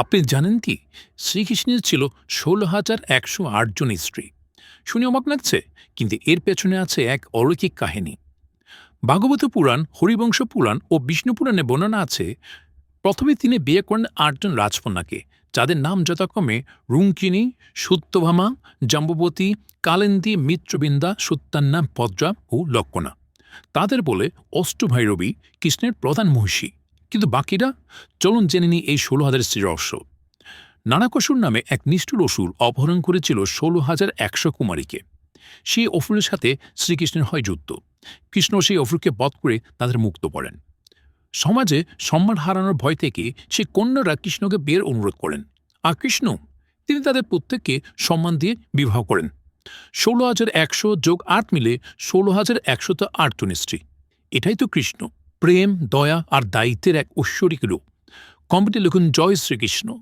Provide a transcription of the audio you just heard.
আপনি জানেন কি? শ্রীকৃষ্ণের ছিল ষোলো হাজার একশো আটজন স্ত্রী। শুনে অবাক লাগছে, কিন্তু এর পেছনে আছে এক অলৌকিক কাহিনী। ভাগবত পুরাণ, হরিবংশ পুরাণ ও বিষ্ণু পুরাণে বর্ণনা আছে, প্রথমে তিনি বিয়ে করেন আটজন রাজকন্যাকে, যাদের নাম যথাক্রমে রুঙ্কিনী সত্যভামা জাম্ববতী কালেন্দী মিত্রবৃন্দা, সত্যান্না পদ্রা ও লক্ষণা তাদের বলে অষ্টভৈরবী কৃষ্ণের প্রধান মহিষী। কিন্তু বাকিরা, চলুন জেনে নিই এই ষোলো হাজার স্ত্রী রহস্য। নানাকসুর নামে এক নিষ্ঠুর অসুর অপহরণ করেছিল ষোলো হাজার একশো কুমারীকে। সেই অসুরের সাথে শ্রীকৃষ্ণের হয় যুদ্ধ। কৃষ্ণ সেই অফুরকে বধ করে তাদের মুক্ত করেন। সমাজে সম্মান হারানোর ভয় থেকে সে কন্যারা কৃষ্ণকে বিয়ের অনুরোধ করেন। আর কৃষ্ণ, তিনি তাদের প্রত্যেককে সম্মান দিয়ে বিবাহ করেন। ষোলো হাজার একশো যোগ আট মিলে ষোলো হাজার একশত আটজন স্ত্রী। এটাই তো কৃষ্ণ। প্রেম দয়া আর দায়িত্বের এক ঐশ্বরিক রূপ। কমেডি লিখুন জয় শ্রীকৃষ্ণ।